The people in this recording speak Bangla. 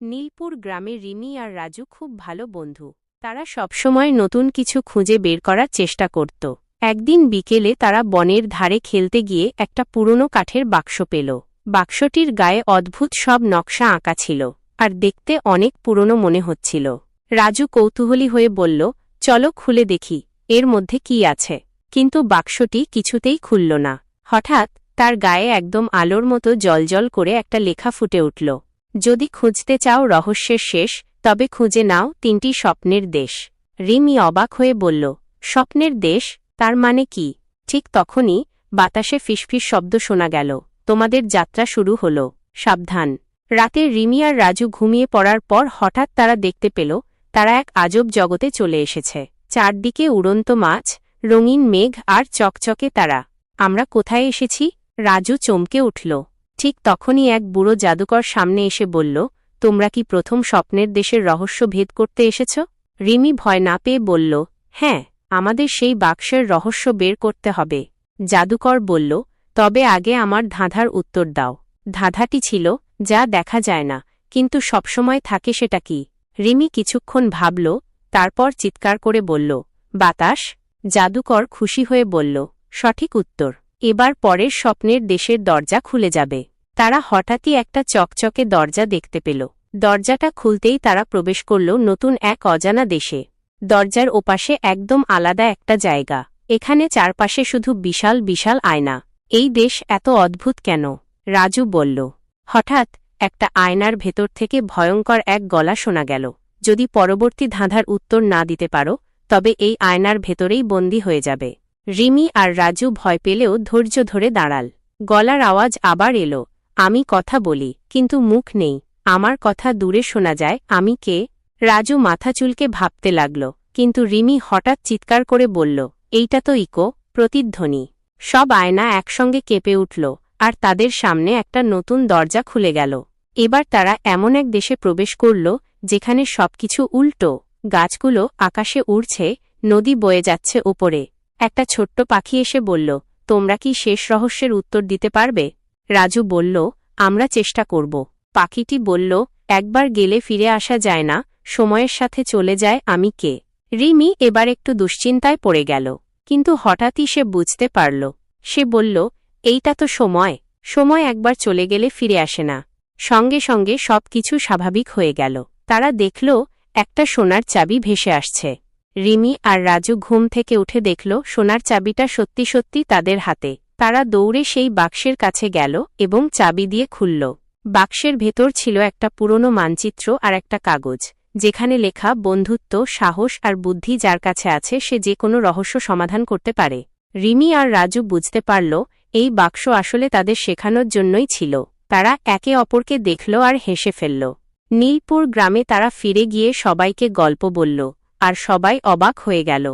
নীলপুর গ্রামে রিমি আর রাজু খুব ভালো বন্ধু। তারা সবসময় নতুন কিছু খুঁজে বের করার চেষ্টা করত। একদিন বিকেলে তারা বনের ধারে খেলতে গিয়ে একটা পুরনো কাঠের বাক্স পেল। বাক্সটির গায়ে অদ্ভুত সব নকশা আঁকা ছিল, আর দেখতে অনেক পুরনো মনে হচ্ছিল। রাজু কৌতূহলী হয়ে বলল, চলো খুলে দেখি, এর মধ্যে কি আছে? কিন্তু বাক্সটি কিছুতেই খুলল না। হঠাৎ তার গায়ে একদম আলোর মতো জলজল করে একটা লেখা ফুটে উঠল। যদি খুঁজতে চাও রহস্যের শেষ, তবে খুঁজে নাও তিনটি স্বপ্নের দেশ। রিমি অবাক হয়ে বলল, স্বপ্নের দেশ? তার মানে কি? ঠিক তখনই বাতাসে ফিসফিস শব্দ শোনা গেল। তোমাদের যাত্রা শুরু হল। সাবধান। রাতে রিমি আর রাজু ঘুমিয়ে পড়ার পর হঠাৎ তারা দেখতে পেল, তারা এক আজব জগতে চলে এসেছে। চারদিকে উড়ন্ত মাছ, রঙিন মেঘ আর চকচকে তারা। আমরা কোথায় এসেছি? রাজু চমকে উঠল। ঠিক তখনই এক বুড়ো জাদুকর সামনে এসে বলল, তোমরা কি প্রথম স্বপ্নের দেশের রহস্য ভেদ করতে এসেছ? রিমি ভয় না পেয়ে বলল হ্যাঁ আমাদের সেই বাক্সের রহস্য বের করতে হবে। জাদুকর বলল, তবে আগে আমার ধাঁধার উত্তর দাও। ধাঁধাটি ছিল, যা দেখা যায় না, কিন্তু সবসময় থাকে সেটা কি? রিমি কিছুক্ষণ ভাবল, তারপর চিৎকার করে বলল, বাতাস? জাদুকর খুশি হয়ে বলল, সঠিক উত্তর। এবার পরের স্বপ্নের দেশের দরজা খুলে যাবে। তারা হঠাৎই একটা চকচকে দরজা দেখতে পেল। দরজাটা খুলতেই তারা প্রবেশ করল নতুন এক অজানা দেশে। দরজার ওপাশে একদম আলাদা একটা জায়গা। এখানে চারপাশে শুধু বিশাল বিশাল আয়না। এই দেশ এত অদ্ভুত কেন? রাজু বলল। হঠাৎ একটা আয়নার ভেতর থেকে ভয়ঙ্কর এক গলা শোনা গেল। যদি পরবর্তী ধাঁধার উত্তর না দিতে পারো, তবে এই আয়নার ভেতরেই বন্দী হয়ে যাবে। রিমি আর রাজু ভয় পেলেও ধৈর্য ধরে দাঁড়াল। গলার আওয়াজ আবার এলো, আমি কথা বলি, কিন্তু মুখ নেই, আমার কথা দূরে শোনা যায়, আমি কে? রাজু মাথা চুলকে ভাবতে লাগল, কিন্তু রিমি হঠাৎ চিৎকার করে বলল, এইটা তো ইকো, প্রতিধ্বনি। সব আয়না একসঙ্গে কেঁপে উঠল, আর তাদের সামনে একটা নতুন দরজা খুলে গেল। এবার তারা এমন এক দেশে প্রবেশ করল, যেখানে সবকিছু উল্টো, গাছগুলো আকাশে উড়ছে, নদী বয়ে যাচ্ছে ওপরে। একটা ছোট্ট পাখি এসে বলল, তোমরা কি শেষ রহস্যের উত্তর দিতে পারবে? রাজু বলল, আমরা চেষ্টা করব। পাখিটি বলল, একবার গেলে ফিরে আসা যায় না, সময়ের সাথে চলে যায় আমি কে? রিমি এবার একটু দুশ্চিন্তায় পড়ে গেল, কিন্তু হঠাৎই সে বুঝতে পারল। সে বলল, এইটা তো সময় সময় একবার চলে গেলে ফিরে আসে না। সঙ্গে সঙ্গে সব কিছু স্বাভাবিক হয়ে গেল। তারা দেখল, একটা সোনার চাবি ভেসে আসছে। রিমি আর রাজু ঘুম থেকে উঠে দেখল, সোনার চাবিটা সত্যি সত্যি তাদের হাতে। তারা দৌড়ে সেই বাক্সের কাছে গেল এবং চাবি দিয়ে খুলল। বাক্সের ভেতর ছিল একটা পুরনো মানচিত্র আর একটা কাগজ, যেখানে লেখা, বন্ধুত্ব, সাহস আর বুদ্ধি যার কাছে আছে, সে যে কোনো রহস্য সমাধান করতে পারে। রিমি আর রাজু বুঝতে পারল, এই বাক্স আসলে তাদের শেখানোর জন্যই ছিল। তারা একে অপরকে দেখল আর হেসে ফেলল। নীলপুর গ্রামে তারা ফিরে গিয়ে সবাইকে গল্প বলল আর সবাই অবাক হয়ে গেল।